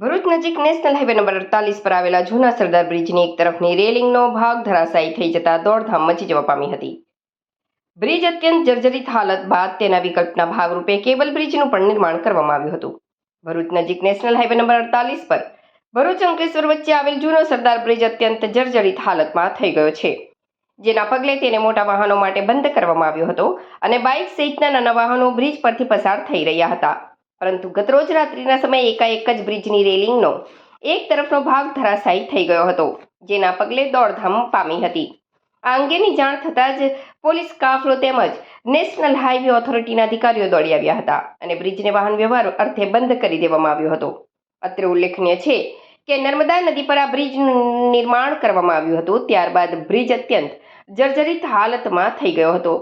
ભરૂચ નજીક national highway number અડતાલીસ પર આવેલા જૂના સરદાર બ્રિજની એક તરફની રેલિંગનો ભાગ ધરાશાયી થઈ જતા દોડધામ મચી જવા પામી હતી. બ્રિજ અત્યંત જર્જરિત હાલત બાદ તેના વિકલ્પના ભાગરૂપે કેબલ બ્રિજનું પણ નિર્માણ કરવામાં આવ્યું હતું. ભરૂચ નજીક નેશનલ હાઈવે નંબર અડતાલીસ પર ભરૂચ અંકલેશ્વર વચ્ચે આવેલ જૂનો સરદાર બ્રિજ અત્યંત જર્જરિત હાલતમાં થઈ ગયો છે. જેના પગલે તેને મોટા વાહનો માટે બંધ કરવામાં આવ્યો હતો અને બાઇક સહિતના નાના વાહનો બ્રિજ પરથી પસાર થઈ રહ્યા હતા. પરંતુ ગતરોજ રાત્રિના સમયે એકાએક જ બ્રિજની રેલિંગનો એક તરફનો ભાગ ધરાશાયી થઈ ગયો હતો, જેના પગલે દોડધામ પામી હતી. આ અંગેની જાણ થતાં જ પોલીસ કાફલો તેમજ નેશનલ હાઈવે ઓથોરિટીના અધિકારીઓ દોડી આવ્યા હતા અને બ્રિજને વાહન વ્યવહાર અર્થે બંધ કરી દેવામાં આવ્યો હતો. અત્રે ઉલ્લેખનીય છે કે નર્મદા નદી પર આ બ્રિજનું નિર્માણ કરવામાં આવ્યું હતું, ત્યારબાદ બ્રિજ અત્યંત જર્જરિત હાલતમાં થઈ ગયો હતો.